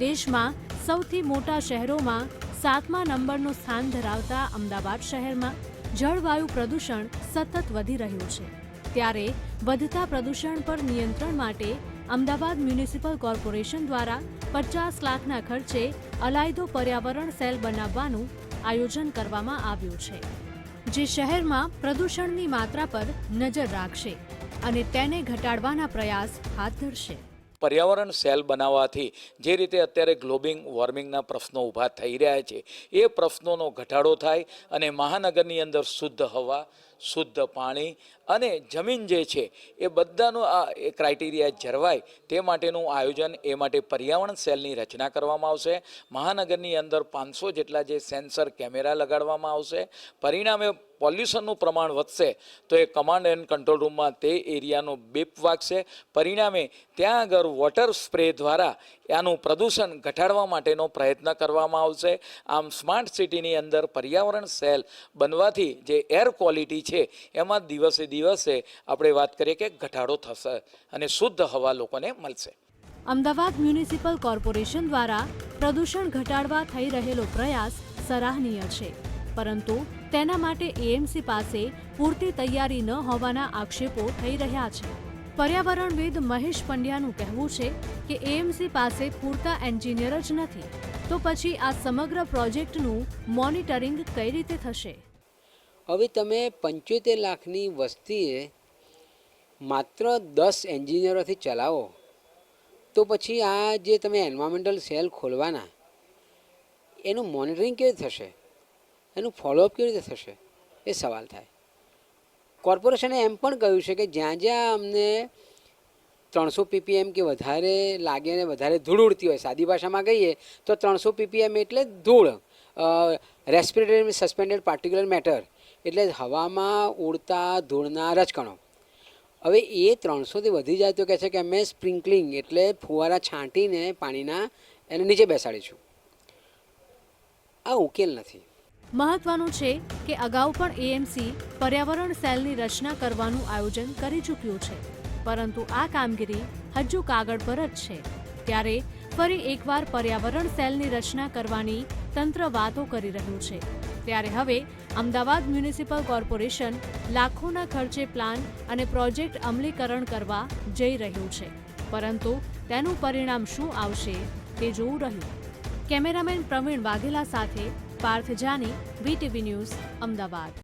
દેશમાં સૌથી મોટા શહેરોમાં સાતમા નંબરનું સ્થાન ધરાવતા અમદાવાદ શહેરમાં જળવાયુ પ્રદૂષણ સતત વધી રહ્યું છે. ત્યારે વધતા પ્રદૂષણ પર નિયંત્રણ માટે અમદાવાદ મ્યુનિસિપલ કોર્પોરેશન દ્વારા પચાસ લાખના ખર્ચે અલાયદો પર્યાવરણ સેલ બનાવવાનું આયોજન કરવામાં આવ્યું છે, જે શહેરમાં પ્રદૂષણની માત્રા પર નજર રાખશે અને તેને ઘટાડવાના પ્રયાસ હાથ ધરશે. પર્યાવરણ સેલ બનાવવાથી જે રીતે અત્યારે ગ્લોબિંગ વોર્મિંગના પ્રશ્નો ઊભા થઈ રહ્યા છે, એ પ્રશ્નોનો ઘટાડો થાય અને મહાનગરની અંદર શુદ્ધ હવા, શુદ્ધ પાણી અને જમીન જે છે, એ બધાનો આ એ ક્રાઇટેરિયા જળવાય તે માટેનું આયોજન, એ માટે પર્યાવરણ સેલની રચના કરવામાં આવશે. મહાનગરની અંદર પાંચસો જેટલા જે સેન્સર કેમેરા લગાડવામાં આવશે. પરિણામે પોલ્યુશનનું પ્રમાણ વધશે, તો એ કમાન્ડ એન્ડ કંટ્રોલ રૂમમાં તે એરિયાનો બેપ વાગશે. પરિણામે ત્યાં આગળ વોટર સ્પ્રે દ્વારા આનું પ્રદૂષણ ઘટાડવા માટેનો પ્રયત્ન કરવામાં આવશે. આમ સ્માર્ટ સિટીની અંદર પર્યાવરણ સેલ બનવાથી જે એર ક્વોલિટી છે, એમાં દિવસે દિવસે આપણે વાત કરીએ કે ઘટાડો થશે અને શુદ્ધ હવા લોકોને મળશે. અમદાવાદ મ્યુનિસિપલ કોર્પોરેશન દ્વારા પ્રદૂષણ ઘટાડવા થઈ રહેલો પ્રયાસ સરાહનીય છે. પરંતુ તેના માટે એએમસી પાસે પૂરતી તૈયારી ન હોવાના આક્ષેપો થઈ રહ્યા છે. પર્યાવરણવિદ મહેશ પંડ્યાનું કહેવું છે કે એએમસી પાસે પૂરતા એન્જિનિયર જ નથી. તો પછી આ સમગ્ર પ્રોજેક્ટનું મોનિટરિંગ કઈ રીતે થશે? હવે તમે પંચોતેર લાખની વસ્તીએ માત્ર દસ એન્જિનિયરોથી ચલાવો. તો પછી આ જે તમે એન્વાયરમેન્ટલ સેલ ખોલવાના, એનું મોનિટરિંગ કેવી થશે? એનું ફોલોઅપ કેવી રીતે થશે? એ સવાલ થાય. કોર્પોરેશને એમ પણ કહ્યું છે કે જ્યાં જ્યાં અમને ત્રણસો પીપીએમ કે વધારે લાગે ને વધારે ધૂળ ઉડતી હોય, સાદી ભાષામાં કહીએ, તો ત્રણસો પીપીએમ એટલે ધૂળ. રેસ્પિરેટરી સસ્પેન્ડેડ પાર્ટિક્યુલર મેટર એટલે હવામાં ઉડતા ધૂળના રજકણો. હવે એ ત્રણસોથી વધી જાય તો કહે છે કે અમે સ્પ્રિંકલિંગ એટલે ફુવારા છાંટીને પાણીના એને નીચે બેસાડીશું આ ઉકેલ નથી. મહત્વનું છે કે અગાઉ પણ એએમસી પર્યાવરણ સેલની રચના કરવાનું આયોજન કરી ચૂક્યું છે. પરંતુ આ કામગીરી હજુ કાગળ પર જ છે. ત્યારે ફરી એકવાર પર્યાવરણ સેલની રચના કરવાની તંત્ર વાતો કરી રહ્યું છે. ત્યારે હવે અમદાવાદ મ્યુનિસિપલ કોર્પોરેશન લાખોના ખર્ચે પ્લાન અને પ્રોજેક્ટ અમલીકરણ કરવા જઈ રહ્યું છે. પરંતુ તેનું પરિણામ શું આવશે તે જોવું રહ્યું. કેમેરામેન પ્રવીણ વાઘેલા સાથે પાર્થ જાની વીટીવી ન્યૂઝ અમદાવાદ.